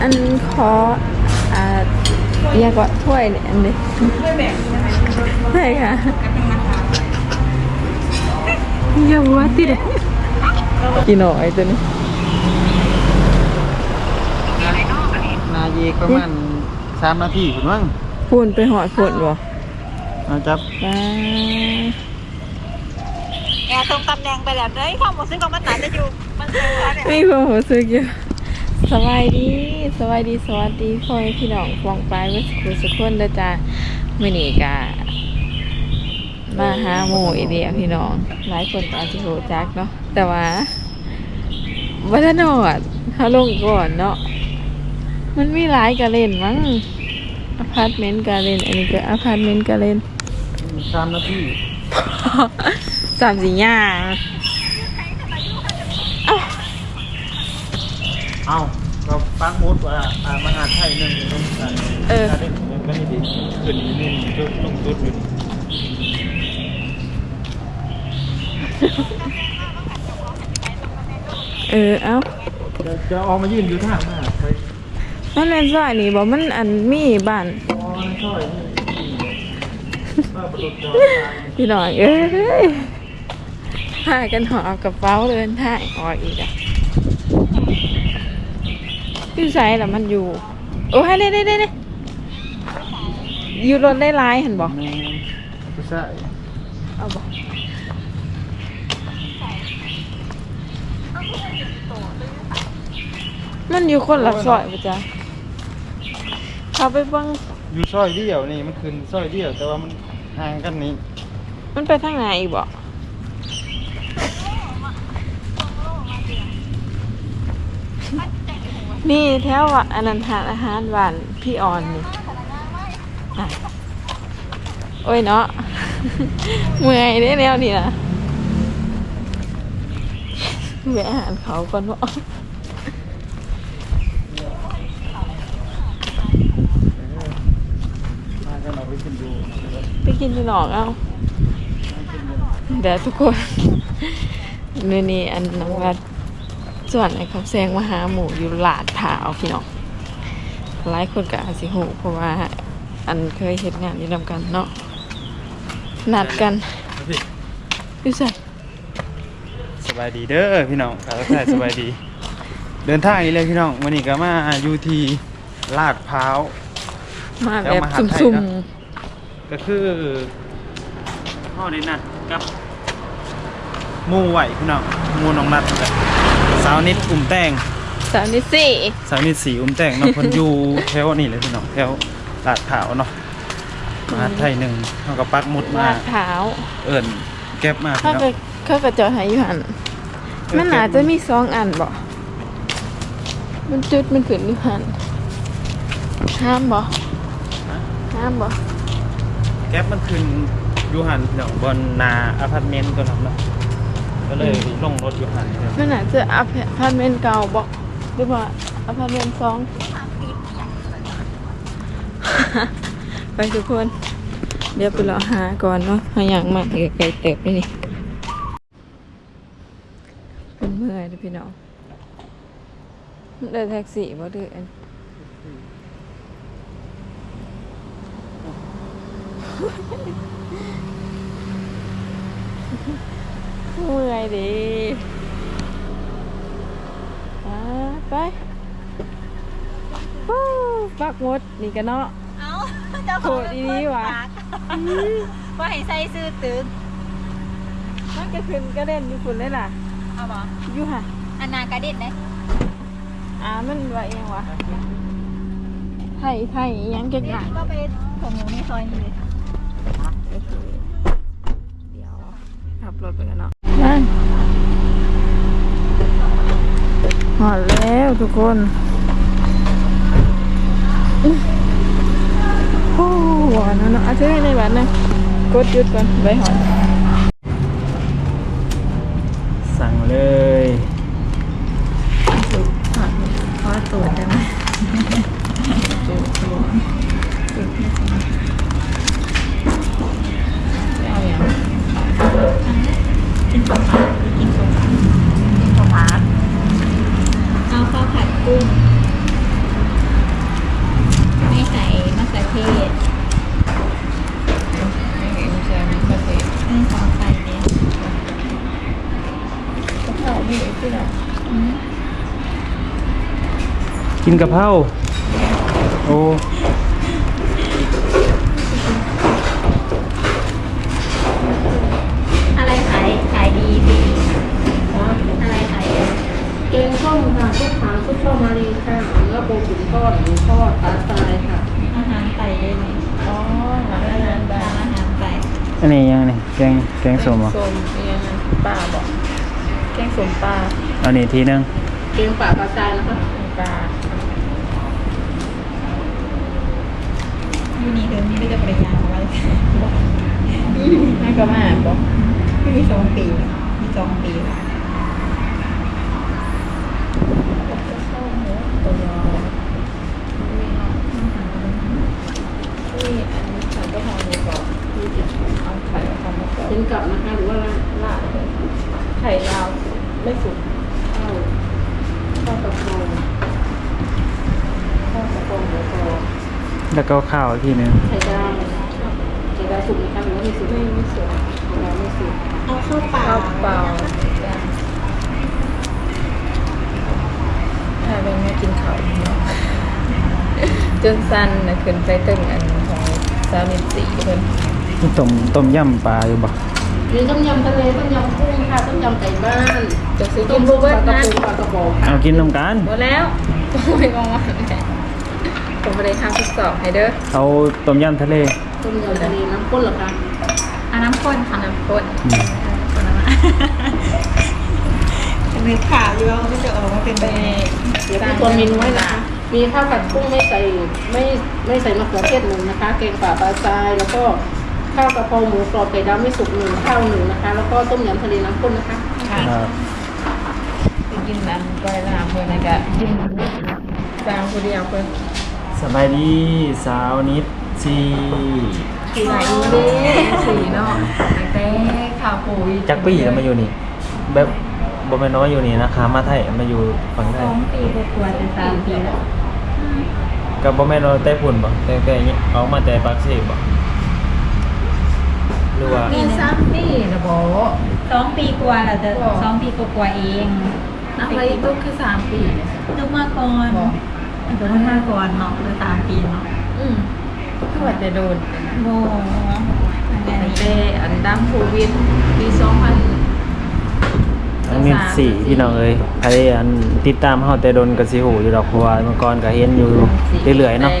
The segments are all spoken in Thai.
อันขออ่าอยากว่าถ้วยเนี่ยอันนี้ใช่ค่ะอย่าว่าติดกินหน่อยตัวนี้นาเยกประมาณสามนาทีคุณมั้งพูนไปหอดพูนบ่มาจับป้าแอร์ตรงตำแหน่งไปแล้วเลยความหมดซึ่งของมันหนาจะอยู่ มันเจอเนี่ยมีความรู้สึกอยู่ สบายดีสบายดีสวัสดีพ่อแม่พี่น้องฟองปลายเวสกูสุขคนเด้อจ้ามื้อนี้ก็มาหาหมู่อีเดียพี่น้องหลายคนก็อาจจะรู้จักเนาะแต่ว่าวัฒนอดเขาลงก่อนเนาะมันมีหลายกะเล่นมั้งอพาร์ตเมนต์กะเล่นอันนี้ก็อพาร์ตเมนต์กะเล่นสามนาทีสามสี่อย่างเอา ก็ปักหมุดว่าอ่ามหาไทยหนึ่งลงกันเออ การเล่นก็นี่ดีขึ้นนี่นี่จุดลงจุดอยู่นี่เออ เอ้าจะจะออกมายืนอยู่ท่างหน้าไปมันเป็นซอยนี่บอกมันอันมีบ้านอ๋อใช่บ้าประตูจอพี่น้องเอ้ยพากันหอบกระเป๋าเดินทางออกอีกอะ พี่ใส่ละมันอยู่ โอ้ให้ได้ได้ได้ได้อยู่รถได้หลายเห็นบอกแม่ผู้ชายเอาบอกมันอยู่คนละซอยปะจ๊ะเขาไปเบังอยู่ซอยเดียวนี่มันขึ้นซอยเดียว แต่ว่ามันห่างกันนี่มันไปทางไหนอีกบอก นี่แถวว่าอันนั้นทานอาหารหวานพี่ออนนี่อะโอ้ยเนาะ เมื่อยได้แล้วนี่นะแวะอาหารเขาก่อนว่ามากันอาไปขึ้นดูไปกินที่หนองเอาเดี๋ยวทุกคนนี่นี่อันน้องวัด ส่วนไอ้คำแซงมาหาหมูอยู่หลาดผาวพี่น้องหลายคนก็อาจสิหูเพราะว่าอันเคยเห็นงานอยู่นำกันเนาะนัดกันอยู่ใส่สบายดีเด้อพี่น้องครับท่ายสบายดี เดินทางนี้เลยพี่น้องวันนี้ก็มาอยู่ที่ลาดพร้าวมาแบบแล้วมหาไทยซุ่มนะก็คือพ่อได้นัดกับ หมู่ไหวพี่น้องหมู่น้องนัดนั่นแหละสาวนิดอุ่มแตงๆสามนิดสี่สาวนิดสีอุ่มแตงเนาะคนอยู่ แถวนี่เลยพี่น้องแถวลาดพร้าวเนาะมหาไทยหนึ่งเขาก็ปักหมุดมาลาดผาวเอิ่นแก็บมาเขาพี่น้อง ไปเขาก็จอดให้อยู่หันมันอาจจะมีสองอันบ่มันจุดมันขึ้นอยู่หันห้ามบ่ห้ามบ่แก๊ปมันขึ้นอยูหันพี่น้องบนนาอพาร์ตเมนต์ตัวนั้นเนาะ ก็เลยลงรถอยูหันพี่น้องมันอาจจะอพาร์ตเมนต์เก่าบอกหรือว่าอพาร์ตเมนต์สอง ไปทุกคน เดี๋ยวไปรอหาก่อนเนาะหาอย่างมาไกลเติบนี่นี่เป็นเมื่อยเด้อพี่น้องเดินแท็กซี่บ่ดือน เมื่อยดิอ่าไปฟู้ปักหมดนี่กันเนาะ เอ้าเจ้าโหดอีนี่หว่ะว่าให้ใส่ซื้อตึกมันก็ขึ้นก็เล่นอยู่ฝุ่นเลยล่ะเอาบ่อยู่ห่ะอันนากระเด็ดเลยอ่ามันว่าเองวะไทยไทยอิหยังจักอย่างก็ไปของหมูในซอยนี่เลยเดี๋ยวขับรถไปกันเนาะ นั่นหอดแล้วทุกคนอื้อโอ้หวานนะเนาะเอาเท่ในบ้านนะกดหยุดก่อนไปหอดสั่งเลยขอตรวจได้ไหมเอาอย่าง กินสมผัดกินสมผัดกินสมผัดเอาข้าวผัดกุ้ง กินกะเพราโอ้อะไรขายขายดีดีอะไรขายดีแกงส้มค่ะซุปหางซุปข้าวมารีค่ะแล้วปูตุ๋นทอดหมูทอดปลาทรายค่ะ อาหารไก่ได้ไหมอ๋อร้านอาหารไก่ร้านอาหารไก่อันนี้ยังนี่แกงแกงส้มเหรอส้มเอียงปลาบอกแกงส้มปลาอันนี้ทีนึง แกงป่าปลาทรายนะคะปลา ยูนี่เดิมนี่ไม่ได้ปริญญาไว้ให้ก็มาบอกไม่มีสองปีมีสองปีค่ะตัวยาวนี่อันนี้ฉันก็ทำดีกว่าที่จะเอาไข่ทำมาก่อนเป็นกับนะคะหรือว่าลาดลาดไข่ดาวไม่สุกข้าวข้าวกระเพราข้าวกระเพราหมูกรอบ แล้วก็ข้าวอีกทีนึงไข่ดาวไข่ดาวสุกนะคะหรือว่าไม่สุกไม่ไม่สุกไข่ดาวไม่สุกเอาข้าวเปล่าข้าวเปล่าถ้าเป็นไม่กินข้าวเนาะจนสั้นนะขึ้นไปตึงอันของสาวนิตสีเพิ่นนี่ต้มต้มยำปลาอยู่บ่มีต้มยำทะเลต้มยำกุ้งค่ะต้มยำไก่บ้านจะซื้อต้กิมนบุบูกเบิร์ตปลากระนะพงปลากระบอกเอากินน้ำกันหมดแล้วไม่มองว่า ผมไปเลยทำทดสอบให้เด้อเอาต้มยำทะเลต้มยำทะเลน้ำข้นเหรอคะอันน้ำข้นค่ะน้ำข้นอืมคนละนึกข่าวอยู่ว่ามันจะออกมาเป็นแบบนี้เดี๋ยวพี่ตัวเมนูไว้นะคะมีข้าวผัดกุ้งไม่ใส่ไม่ไม่ใส่มะเขือเทศหนึ่งนะคะแกงป่าปลาทรายแล้วก็ข้าวกระเพราหมูกรอบไก่ดาวไม่สุกหนึ่งข้าวหนึ่งนะคะ แล้วก็ต้มยำทะเลน้ำข้นนะคะค่ะครับไปกินน้ำไปลามเพื่อนนะกะกินจางคนเดียวเพื่อน สบายดีสาวนิดซีสีไหนดีสีเนาะเต้ข้าวปุ๋ยจักปี้แล้วมาอยู่นี่ แบบบ่แม่นว่าอยู่นี่นะคะมาไทยมาอยู่ฝั่งไทสยองปีกว่าๆจะสามปีแล้วกับบ่แม่นว่าไต้ฝุ่นบ่แต่แต่อย่างงี้ออกมาแต่ปากเสบ่หรือว่ามีซ้ำนี่นะโบสองปีกว่าเราจะสองปีกว่าๆเองอะไรตุ๊กคือสามปี ลูกมาก่อนบอก ลูกมาก่อนเนาะหรือสามปีเนาะอืมคือว่าจะโดนโบอันแต่นี้อันดังโควิดปีสองพันทั้งนิดสี่พี่น้องเอ้ยใครอันติดตามเฮาแต่โดนก็สิฮู้อยู่ดอกเพราะว่าเมื่อก่อนก็เห็นอยู่เรื่อยๆเนาะ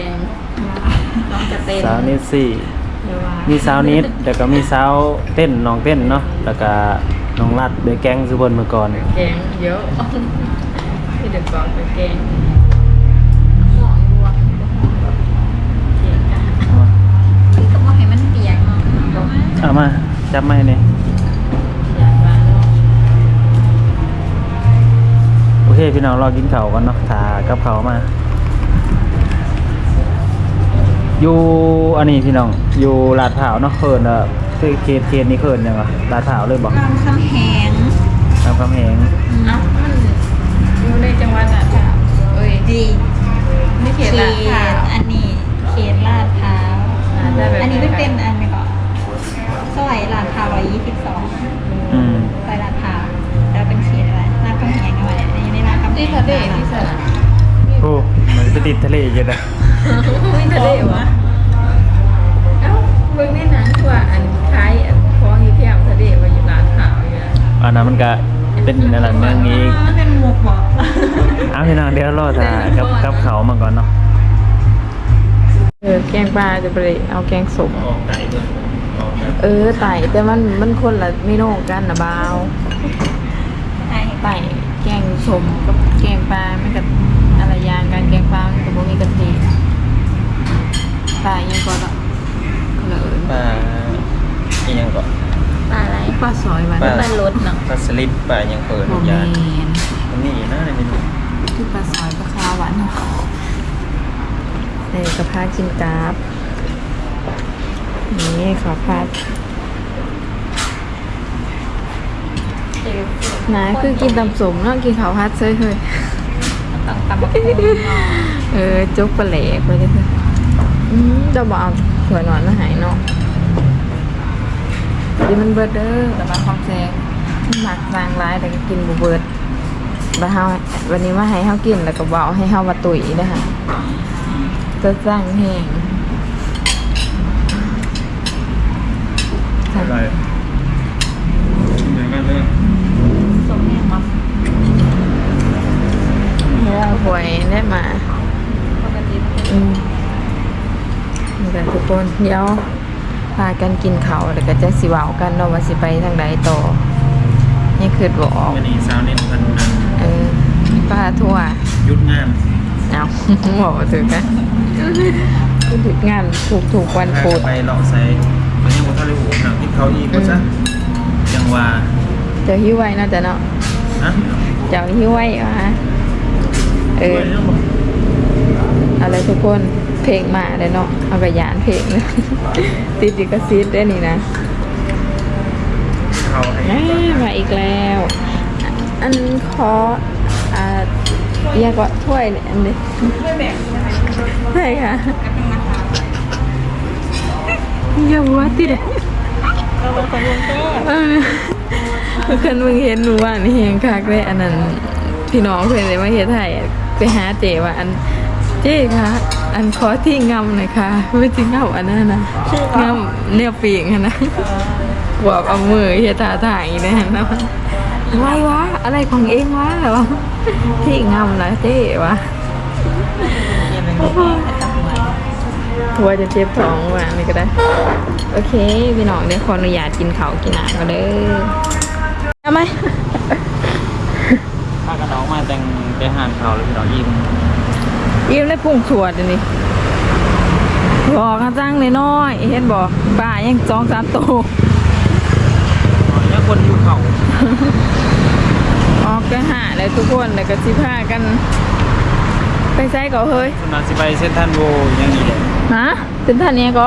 น้องจะเต้นสาวนิดสี่เดี๋ยวว่ามีสาวนิดแล้วก็มีสาวเต้นน้องเต้นเนาะแล้วก็น้องรัดโดยแก๊งสุบนเมื่อก่อน แกงเยอะที่เด็กบอกเป็นแกงหอมวัวแกงกัน คือก็บอกให้มันเปียกเนาะ เอา มาจับมาให้นี่อยากมาเนาะโอเคพี่น้องรอกินข้าวกันเนาะถากับข้าวมา อยู่อันนี้พี่น้อง อยู่ลาดพร้าวเนาะเคินเอ่อคือเขตเขตนี้เคินยังไงลาดพร้าวเลยบอกรามคำแหงรามคำแหงเอ้ามันอยู่ในจังหวัดน่ะค่ะเอ้ยดีไม่เขีเขยนตละค่ะอัน ที่ทะเลที่สระโอ้มันจะติดทะเลเยอะนะไม่ทะเลวะเอ้าเบิ่งในหนังคือว่าอันคล้ายอันคล้องอยู่ที่อ่าวทะเลว่าอยู่ร้านขาวอยู่นะอันนั้นมันก็เป็นอะไรเรื่องนี้มันเป็นหมวกบอกเอาพี่น้องเดี๋ยวรอถากับกับเขามาก่อนเนาะเออแกงปลาจะไปเอาแกงสมออกไก่ด้วยออกเออไต่แต่มันมันคนละเมนูกันนะบาวใช่ไต่แกง สมกับแกงปลาไม่กับอะไรอย่างกันแกงปลามันกับโบมีกะทิปลายังก่อนละคนละเอิญปลาอีหยังก่อนปลาอะไรปลาซอยมันปลาปลารสเนาะปลาสลิดปลาหยังเปิดโมเมยานนมันนี่นะในเมนูคือปลาซอยปลาคาวหวานเนาะเด็กกระเพากินกราฟนี่ขอพา ดนะคือกินตำสมเนาะกินข้าวพัดเซยเลยต้องตำบักหุ่งเออจุกปลาแหลกไปเลยค่ะอืมจะบอกเอาหัวนอนมาหายเนาะดีมันเบิดเด้อแต่มาความแซงหมักบางร้ายแต่ก็กินบุเบิดมาเฮาวันนี้มาให้เฮากินแล้วก็เว้าให้เฮามาตุ๋ยนะคะจะจ้างแห้งอะไรเหมือนกันเลย หวยได้มาปกติมันอืมนี่กันทุกคนเดี๋ยวพากันกินเขาวแล้วก็จะสิเว้ากันเนาะว่าสิไปทางใดต่อ นี่คือบอกวันนี้สาวนิดพันนะเออป้าทั่วยุดงานเอาบอกมาถึงนะถึงงานถูกถูกๆวันพุธไปเลาะใส่ไปยังวัดทะเลหูหนังที่เขาอีกก็ซะยังว่าเจะหิ้วไว้เนาะแต่เนาะฮะเจ้าหิ้วไว้วะ เอออะไรทุกคนเพลงมาเลยเนาะเอากระยานเพลงเลยติดดิกซิดได้นี่นะมาอีกแล้ว อันขออ่าเรียกว่าถ้วยเนี่ยอันนี้ใช่ค่ะอย่าว่าติดเราเป็นคนกรุงเทพเออเมื่อคืนมึงเห็นหนูว่านี่เฮงคักเลยอันนั้นพี่น้องเพื่อนเลยมาเฮ็ดให้อะ ไปหาเจว่าอันเจ๊คะอันขอที่งำหน่อยค่ะไม่จริงเงาอันนั้นนะงำเนี่ยปีกอะนะบอกเอามือเฮ็ดท่าทางอย่างนี้นะไว้วะอะไรของเองวะวะที่งำนะเจ๊วะทัวจะเจ็บท้องว่ะนี่ก็ได้ โอเค พี่น้องเดี๋ยวขออนุญาตกินเขาวกินอาหารก็เด้อทำไหมถ้ากันน้อง มาแต่งไปหานเขาเลยพี่น้องยิ้มยิ้มได้ปุ่งสวดอันนี้บอกกันจังเลยน้อยๆเห็นบอกป่ายังสองสามตัวแล้วคนอยู่เขาออกกันหาเลยทุกคนแล้วก็สิพากัน ไปใส่ก็เฮ้ยคุณอาสิไปเส้นทันโวอย่างนี้เลยฮะถึงท่านนี้ก็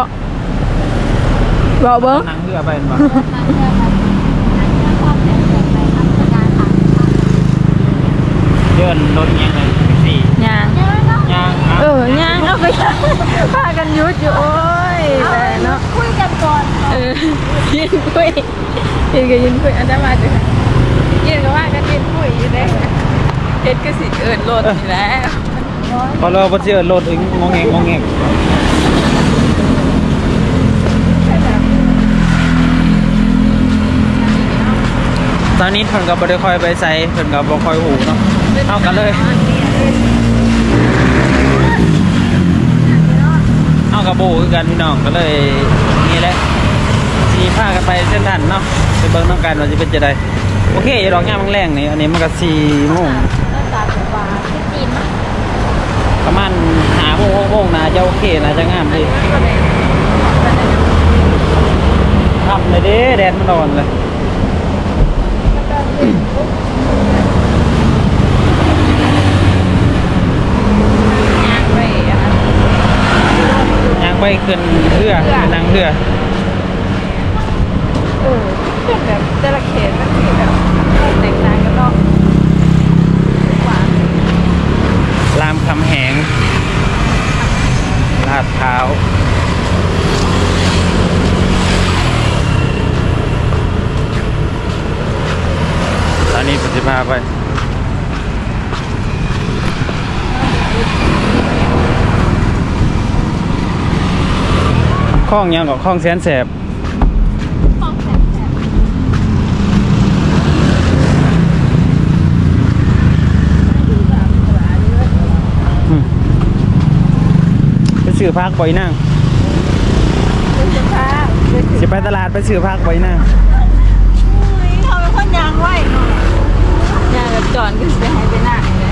บอกเบิ้งนั่งเรือไปมาเดินรถยังไงสี่ยางยางเออย่างเอาไปพากันหยุดอยู่โอ้ยแต่เนาะคุยกันก่อนเออยินคุยยินก็ยินคุยอันนั้นมาจ้ะยินก็ว่ากันยินคุยอยู่ได้เฮ็ดก็สิเอิญโลดนี่แหล้วพอเราพอเจอรถถึงงงแงงงงแงงตอนนี้เพิ่นก็บ่ได้ค่อยไปใส่เพิ่นก็บ่ค่อยหูเนาะ เท่ากันเลย เอากับโบคือกันพี่น้องก็เลยนี่แหละสีผ้ากันไปเส้นทันเนาะไปเบิ่งน้องกันว่าจะเป็นจะไดโอเคดอกยามมันแรงนี่อันนี้มันก็สี่โมงจีนมั้งประมาณหาโมงหกโมงนะจะโอเคนะจะงามดีทำเลยเด้แดดมันร้อนเลยางไปอันนั้น ยาง ไปขึ้นเรือขึ้นนางเรือเออเป็นแบบแต่ละเขตมันมีแบบแตกต่างกันเนาะหวานรามคำแหงลาดพร้าวตอนนี้ผมจะพาไป ข้องยังกับข้องแสนแสบของแสบแสบอืมไปซื้อพักบ่อยนั่งเป็นสภาพเป็นสิไปตลาดไปซื้อพักบ่อยนั่งอุ้ยเขาเป็นคนยางไหวเนาะยางแบบจอนก็จะให้ไปหน้าเลย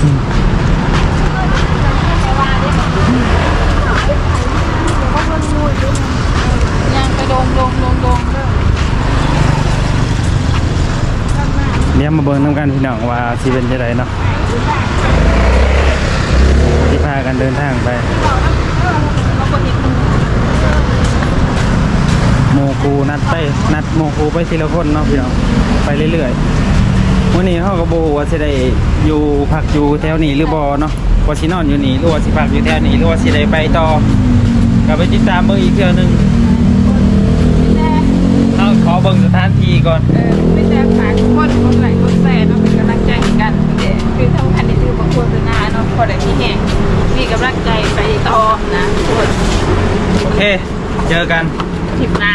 แต่ว่าได้แบบเขาคนงูอยู่ ยางไปดงดงดงดงเด้อเดี๋ยวมาเบิ่งน้ำกันพี่น้องว่าสิเป็นจะไดเนาะที่พากันเดินทางไปโมกูนัดไปนัดโมกูไปทีละคนเนาะพี่น้องไปเรื่อยๆวันนี้เฮาก็บ่ฮู้ว่าสิได้อยู่พักอยู่แถวนี้หรือบ่เนาะว่าสินอนอยู่นี่หรือว่าสิพักอยู่แถวนี้หรือว่าสิได้ไปต่อก็ไปติดตามเบิ่งอีกเทื่อหนึง เฮาขอเบิ่งสถานที่ก่อนเออไม่แต่ฝากทุกคนกดไลค์กดแชร์เนาะเป็นกำลังใจให้กันเด้อคือพอได้มีแห้งมีกำลังใจไปต่อนะทุกคนโอเค เจอกันคลิปหน้า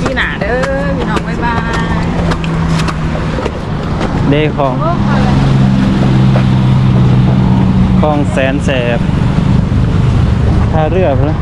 ที่หนาเด้อพี่น้องบ๊ายบายเดของคลองแสนแสบท่าเรือพนนะ